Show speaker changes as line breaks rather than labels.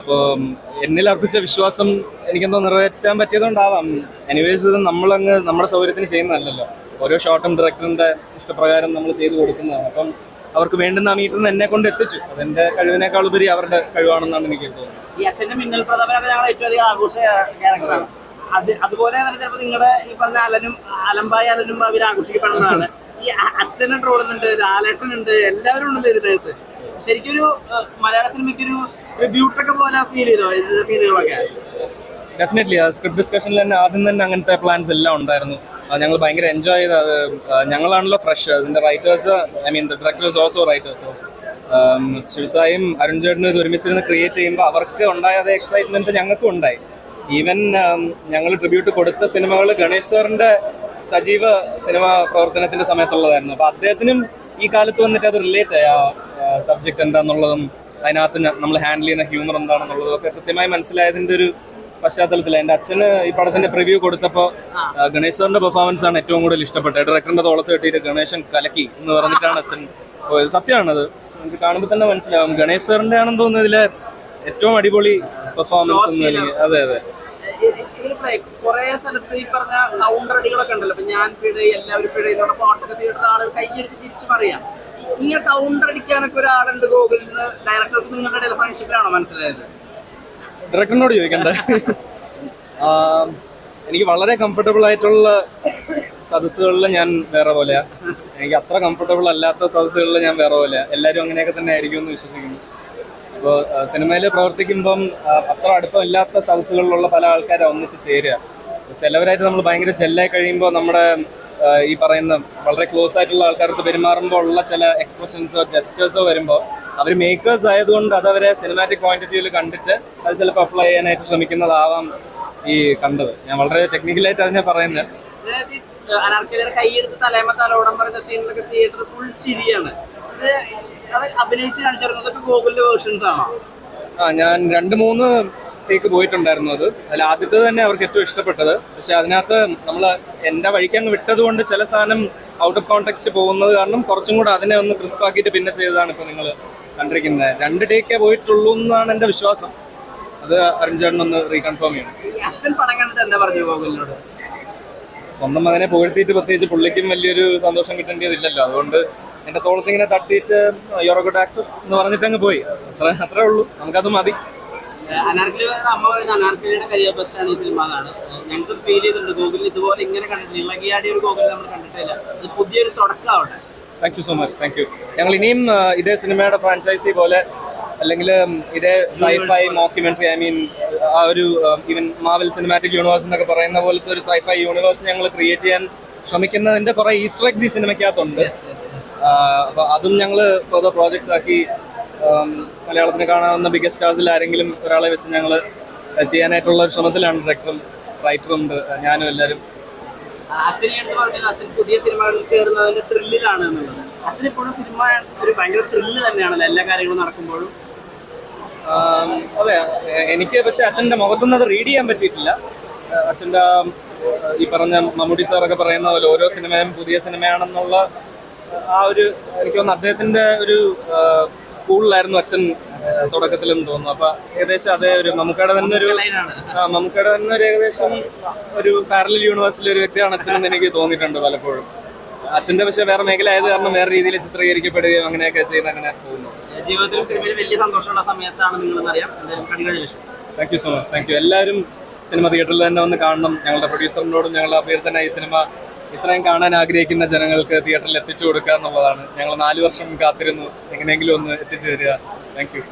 അപ്പോൾ എന്നിൽ അർപ്പിച്ച വിശ്വാസം എനിക്കെന്തോ നിറവേറ്റാൻ പറ്റിയതുകൊണ്ടാവാം. എനിവേസ് ഇത് നമ്മളങ്ങ് നമ്മുടെ സൗകര്യത്തിന് ചെയ്യുന്നതല്ലല്ലോ. ഓരോ ഷോട്ടും ഡയറക്ടറിന്റെ ഇഷ്ടപ്രകാരം നമ്മൾ ചെയ്തു കൊടുക്കുന്നതാണ്. അപ്പം അവർക്ക് വേണ്ടുന്ന ആ മീറ്ററിന് എന്നെ കൊണ്ട് എത്തിച്ചു. അതെന്റെ കഴിവിനേക്കാൾ ഉപരി അവരുടെ കഴിവാണെന്നാണ് എനിക്ക് തോന്നുന്നത്.
ഈ അച്ഛന്റെ മിന്നൽ പ്രതാപനൊക്കെ ഏറ്റവും അധികം ക്യാരക്ടറാണ് അത് അതുപോലെ തന്നെ നിങ്ങളുടെ ഈ ഈ എല്ലാവരും ഉണ്ടല്ലോ ഇതിനകത്ത്. ശരിക്കും ഒരു ഏഹ്, മലയാള സിനിമയ്ക്ക് ഫീൽ
ഡെഫിനറ്റ്ലി ആ സ്ക്രിപ്റ്റ് ഡിസ്കഷനിൽ തന്നെ ആദ്യം തന്നെ അങ്ങനത്തെ പ്ലാൻസ് എല്ലാം ഉണ്ടായിരുന്നു. അത് ഞങ്ങൾ ഭയങ്കര എൻജോയ് ചെയ്ത് അത് ഞങ്ങളാണല്ലോ ഫ്രഷ് അതിന്റെ writers I mean directors also റൈറ്റേഴ്സോ ശിവസായും അരുൺ ചേട്ടനും ഇത് ഒരുമിച്ചിരുന്ന് ക്രിയേറ്റ് ചെയ്യുമ്പോൾ അവർക്ക് ഉണ്ടായ അതേ എക്സൈറ്റ്മെന്റ് ഞങ്ങൾക്കും ഉണ്ടായി. ഈവൻ ഞങ്ങൾ ട്രിബ്യൂട്ട് കൊടുത്ത സിനിമകൾ ഗണേഷ് സാറിന്റെ സജീവ സിനിമ പ്രവർത്തനത്തിന്റെ സമയത്തുള്ളതായിരുന്നു. അപ്പൊ അദ്ദേഹത്തിനും ഈ കാലത്ത് വന്നിട്ട് അത് റിലേറ്റ് ആയി. ആ സബ്ജക്ട് എന്താണെന്നുള്ളതും അതിനകത്ത് നമ്മൾ ഹാൻഡിൽ ചെയ്യുന്ന ഹ്യൂമർ എന്താണെന്നുള്ളതൊക്കെ കൃത്യമായി മനസ്സിലായതിന്റെ ഒരു പശ്ചാത്തലത്തിൽ എന്റെ അച്ഛന് ഈ പടത്തിന്റെ പ്രിവ്യൂ കൊടുത്തപ്പോൾ ഗണേശ് സാറിന്റെ പെർഫോമൻസ് ആണ് ഏറ്റവും കൂടുതൽ ഇഷ്ടപ്പെട്ടത്. ഡയറക്ടറിന്റെ തോളത്ത് കെട്ടിയിട്ട് ഗണേശൻ കലക്കി എന്ന് പറഞ്ഞിട്ടാണ് അച്ഛൻ പോയത്. സത്യമാണത്. നമുക്ക് കാണുമ്പോൾ തന്നെ മനസ്സിലാവും. ഗണേശ് സാറിന്റെ ആണെന്ന് തോന്നുന്നത് ഇതിലെ ഏറ്റവും അടിപൊളി പെർഫോമൻസ് അതെ അതെ.
കുറെ സ്ഥലത്ത് ഈ പറഞ്ഞ കൗണ്ടർ അടികളൊക്കെ ഉണ്ടല്ലോ. ഞാൻ പിഴ എല്ലാവരും പിഴ ഇതോടെ പാട്ടൊക്കെ തിയേറ്റർ ആളുകൾ കൈയടിച്ച് ചിരിച്ചു പറയാം. ഇങ്ങനെ കൗണ്ടർ അടിക്കാനൊക്കെ ഒരാളുണ്ട് ഗോകുലിന്ന് ഡയറക്ടർ
ഡയറക്ടറിനോട് ചോദിക്കണ്ടേ? എനിക്ക് വളരെ കംഫർട്ടബിൾ ആയിട്ടുള്ള സദസ്സുകളിൽ ഞാൻ വേറെ പോലെയാ. എനിക്ക് അത്ര കംഫർട്ടബിൾ അല്ലാത്ത സദസ്സുകളിൽ ഞാൻ വേറെ പോലെയാ. എല്ലാവരും അങ്ങനെയൊക്കെ തന്നെ ആയിരിക്കും എന്ന് വിശ്വസിക്കുന്നു. അപ്പോൾ സിനിമയിൽ പ്രവർത്തിക്കുമ്പം അത്ര അടുപ്പമില്ലാത്ത സദസ്സുകളിലുള്ള പല ആൾക്കാരെ ഒന്നിച്ച് ചേരുക. ചിലവരായിട്ട് നമ്മൾ ഭയങ്കര ചെല്ലായി കഴിയുമ്പോൾ നമ്മുടെ ഈ പറയുന്ന വളരെ ക്ലോസ് ആയിട്ടുള്ള ആൾക്കാർക്ക് പെരുമാറുമ്പോൾ ഉള്ള ചില എക്സ്പ്രഷൻസോ ജസ്റ്റേഴ്സോ വരുമ്പോൾ അവർ മേക്കേഴ്സ് ആയതുകൊണ്ട് അത് അവരെ സിനിമാറ്റിക് പോയിന്റ് ഓഫ് വ്യൂവിൽ കണ്ടിട്ട് അത് ചിലപ്പോൾ അപ്ലൈ ചെയ്യാനായിട്ട് ശ്രമിക്കുന്നതാവാം ഈ കണ്ടത്. ഞാൻ വളരെ ടെക്നിക്കലായിട്ട് അതിനെ പറയുന്നത്.
ഇതിനകത്ത് ഈ, ഏഹ്, അനാർക്കലിയുടെ കൈയെടുത്ത് തലേമ തലോടം പറയുന്ന സീനിലൊക്കെ തിയേറ്റർ ഫുൾ ചിരിയാണ്. ഇത് അത് അഭിനയിച്ച് കാണിച്ചിരുന്നതൊക്കെ ഗോകുലിന്റെ വേർഷൻസ് ആണോ?
ആ ഞാൻ രണ്ട് മൂന്ന് ടേക്ക് പോയിട്ടുണ്ടായിരുന്നു അത്. അതിൽ ആദ്യത്തെ തന്നെ അവർക്ക് ഏറ്റവും ഇഷ്ടപ്പെട്ടത്. പക്ഷെ അതിനകത്ത് നമ്മൾ എന്റെ വഴിക്കങ്ങ് വിട്ടത് കൊണ്ട് ചില സാധനം ഔട്ട് ഓഫ് കോണ്ടെക്സ്റ്റ് പോകുന്നത് കാരണം കുറച്ചും കൂടെ അതിനെ ഒന്ന് ക്രിസ്പ് ആക്കിയിട്ട് പിന്നെ ചെയ്തതാണ് ഇപ്പോൾ നിങ്ങൾ കണ്ടിരിക്കുന്നത്. രണ്ട് ടേക്കേ പോയിട്ടുള്ളൂ എന്നാണ് എന്റെ വിശ്വാസം. അത് അരുൺ ചേട്ടൻ ഒന്ന് റീകൺഫേം ചെയ്യണം.
അച്ഛൻ പടം കണ്ടിട്ട് എന്താ പറഞ്ഞു ഗോകുലിനോട്?
സ്വന്തം മകനെ പുകഴ്ത്തിയിട്ട് പ്രത്യേകിച്ച് പുള്ളിക്കും വലിയൊരു സന്തോഷം കിട്ടേണ്ടതില്ലല്ലോ അതുകൊണ്ട് എന്റെ തോളത്ത് ഇങ്ങനെ തട്ടിയിട്ട് യോറോ ഗുഡ് ആക്ടർ എന്ന് പറഞ്ഞിട്ട് അങ്ങ് പോയി. അത്ര അത്രേ ഉള്ളൂ. നമുക്കത് മതി.
അനാർക്കലിയുടെ അമ്മ പറയുന്ന അനാർക്കലിയുടെ കരിയർ ഈ സിനിമ എന്നാണ്. ഞങ്ങൾക്ക് ഫീൽ ചെയ്തിട്ടുണ്ട്. ഗൂഗിളിൽ ഇതുപോലെ ഇങ്ങനെ കണ്ടിട്ടില്ല. ഇളകിയാടിയ ഒരു ഗോകുൽ നമ്മൾ കണ്ടിട്ടില്ല ഇത് പുതിയൊരു തുടക്കമാവട്ടെ
thank you so much thank you ഞങ്ങൾ ഇനിയും ഇതേ സിനിമയുടെ ഫ്രാഞ്ചൈസി പോലെ അല്ലെങ്കിൽ ഇതേ സൈഫൈ മോക്യുമെന്ററി ഐ മീൻ ആ ഒരു ഈവൻ മാവൽ സിനിമാറ്റിക് യൂണിവേഴ്സ് എന്നൊക്കെ പറയുന്ന പോലത്തെ ഒരു സൈഫൈ യൂണിവേഴ്സ് ഞങ്ങൾ ക്രിയേറ്റ് ചെയ്യാൻ ശ്രമിക്കുന്നതിന്റെ കുറേ ഈസ്റ്റർ എഗ്സ് ഈ സിനിമയ്ക്കകത്തുണ്ട്. അപ്പോൾ അതും ഞങ്ങൾ ഫർദർ പ്രോജക്ട്സ് ആക്കി മലയാളത്തിന് കാണാവുന്ന ബിഗ്ഗസ്റ്റ് സ്റ്റാർസിൽ ആരെങ്കിലും ഒരാളെ വെച്ച് ഞങ്ങൾ ചെയ്യാനായിട്ടുള്ള ഒരു ശ്രമത്തിലാണ് ഡയറക്ടറും റൈറ്ററും ഉണ്ട് ഞാനും എല്ലാവരും
അച്ഛനെ എടുത്ത് പറഞ്ഞത് അച്ഛൻ പുതിയ സിനിമകളിൽ കയറുന്നതിന്റെ ത്രില്ലിലാണ് എന്നുള്ളത്. അച്ഛൻ ഇപ്പോഴും സിനിമ ഒരു ഭയങ്കര ത്രില്ല് തന്നെയാണല്ലോ എല്ലാ കാര്യങ്ങളും നടക്കുമ്പോഴും.
അതെ എനിക്ക് പക്ഷെ അച്ഛന്റെ മുഖത്തുനിന്ന് അത് റീഡ് ചെയ്യാൻ പറ്റിയിട്ടില്ല. അച്ഛന്റെ ഈ പറഞ്ഞ മമ്മൂട്ടി സാറൊക്കെ പറയുന്ന പോലെ ഓരോ സിനിമയും പുതിയ സിനിമയാണെന്നുള്ള ആ ഒരു എനിക്ക് തോന്നുന്നു അദ്ദേഹത്തിന്റെ ഒരു സ്കൂളിലായിരുന്നു അച്ഛൻ തുടക്കത്തിൽ തുടക്കത്തിലെന്ന് തോന്നുന്നു. അപ്പൊ ഏകദേശം അതേ ഒരു മമ്മൂക്കയുടെ തന്നെ ഒരു മമ്മൂക്കയുടെ തന്നെ ഒരു ഏകദേശം ഒരു പാരലൽ യൂണിവേഴ്സിലെ ഒരു വ്യക്തിയാണ് അച്ഛനെന്ന് എനിക്ക് തോന്നിയിട്ടുണ്ട് പലപ്പോഴും. അച്ഛന്റെ പക്ഷെ വേറെ മേഖല ആയത് കാരണം വേറെ രീതിയിൽ ചിത്രീകരിക്കപ്പെടുകയും അങ്ങനെയൊക്കെ ചെയ്യുന്ന അങ്ങനെ പോകുന്നു.
ജീവിതത്തിൽ സിനിമയിൽ വലിയ സന്തോഷമുള്ള സമയത്താണ്
thank you so much thank you എല്ലാവരും സിനിമ തിയേറ്ററിൽ തന്നെ വന്ന് കാണണം. ഞങ്ങളുടെ പ്രൊഡ്യൂസറിനോടും ഞങ്ങളുടെ അഭ്യർത്ഥന ഈ സിനിമ ഇത്രയും കാണാൻ ആഗ്രഹിക്കുന്ന ജനങ്ങൾക്ക് തിയേറ്ററിൽ എത്തിച്ചു കൊടുക്കുക എന്നുള്ളതാണ്. ഞങ്ങൾ നാല് വർഷം കാത്തിരുന്നു. എങ്ങനെയെങ്കിലും ഒന്ന് എത്തിച്ചു തരിക താങ്ക് യു